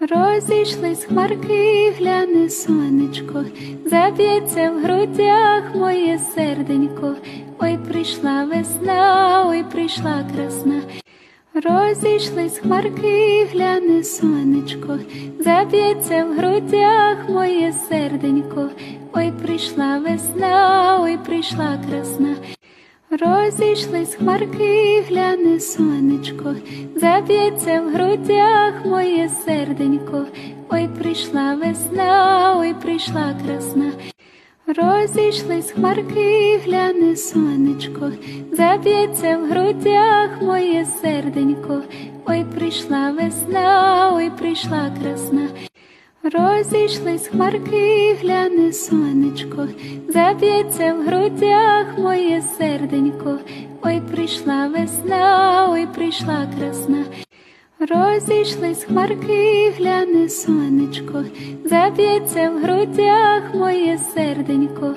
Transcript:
Розійшлись хмарки, гляне сонечко, заб'ється в грудях моє серденько. Ой, прийшла весна, ой, прийшла красна. Розійшлись хмарки, гляне сонечко, заб'ється в грудях моє серденько. Ой, прийшла весна, ой, прийшла красна. Розійшлись хмарки, гляне сонечко, заб'ється в грудях моє серденько. Ой, прийшла весна, ой, прийшла красна. Розійшлись хмарки, гляне сонечко, заб'ється в грудях моє серденько. Ой, прийшла весна, ой, прийшла красна. Розійшлись хмарки, гляне сонечко, заб'ється в грудях моє серденько. Ой, прийшла весна, ой, прийшла красна. Розійшлись хмарки, гляне сонечко, заб'ється в грудях моє серденько.